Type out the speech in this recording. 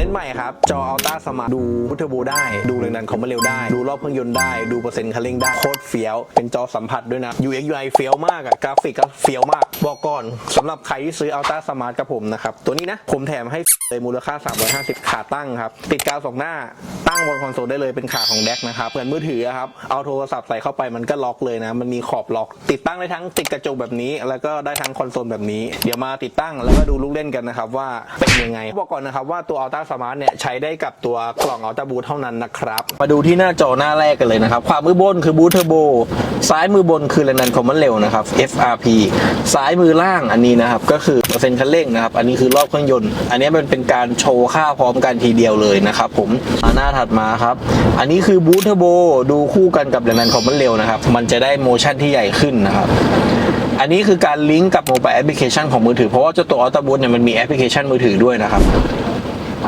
เล่นใหม่ครับ จออัลต้าสมาร์ดูพุทเทอร์โบได้ ดูเรื่องนั้นเขามาเร็วได้ ดูรอบเครื่องยนต์ได้ ดูเปอร์เซ็นต์คันเร่งได้ โคตรเฟี้ยว เป็นจอสัมผัสด้วยนะ UX UI เฟี้ยวมากอะกราฟิกก็เฟี้ยวมาก บอกก่อนสำหรับใครที่ซื้ออัลต้าสมาร์กับผมนะครับ ตัวนี้นะ ผมแถมให้ เลยมูลค่า 350 ขาตั้งครับ ติดกาวสองหน้าตั้งบนคอนโซลได้เลยเป็นขาของแดกนะครับเหมือนมือถือครับ เอาโทรศัพท์ใส่เข้าไปมันก็ล็อกเลยนะ มันมีขอบล็อก ติดตั้งได้ทั้งติดกระจกแบบนี้ แล้วก็ได้ทั้งคอนโซลแบบนี้ เดี๋ยวมาติดตั้งแล้วก็ดูลูกเล่นกันนะครับว่าเป็นยังไง บอกก่อนนะครับว่าตัว Ultra Smart เนี่ยใช้ได้กับตัวกล่อง Ultra Boost เท่านั้นนะครับมาดูที่หน้าจอหน้าแรกกันเลยนะครับขวามือบนคือ Boost Turbo ซ้ายมือบนคือแรงดันคอมมอนเร็วนะครับ FRP ซ้ายมือล่างอันนี้นะครับก็คือเปอร์เซ็นต์คันเร่งนะครับอันนี้คือรอบเครื่องยนต์อันนี้มันเป็นการโชว์ค่าพร้อมกันทีเดียวเลยนะครับ ผมหน้าถัดมาครับ อันนี้คือบูทเทอร์โบดูคู่กันกับแรงดันคอมมอนเร็วนะครับ มันจะได้โมชั่นที่ใหญ่ขึ้นนะครับอันนี้คือการลิงก์กับโมบายแอปพลิเคชันของมือถือ เพราะว่าเจ้าตัวออโต้บูทเนี่ยมันมีแอปพลิเคชันมือถือด้วยนะครับ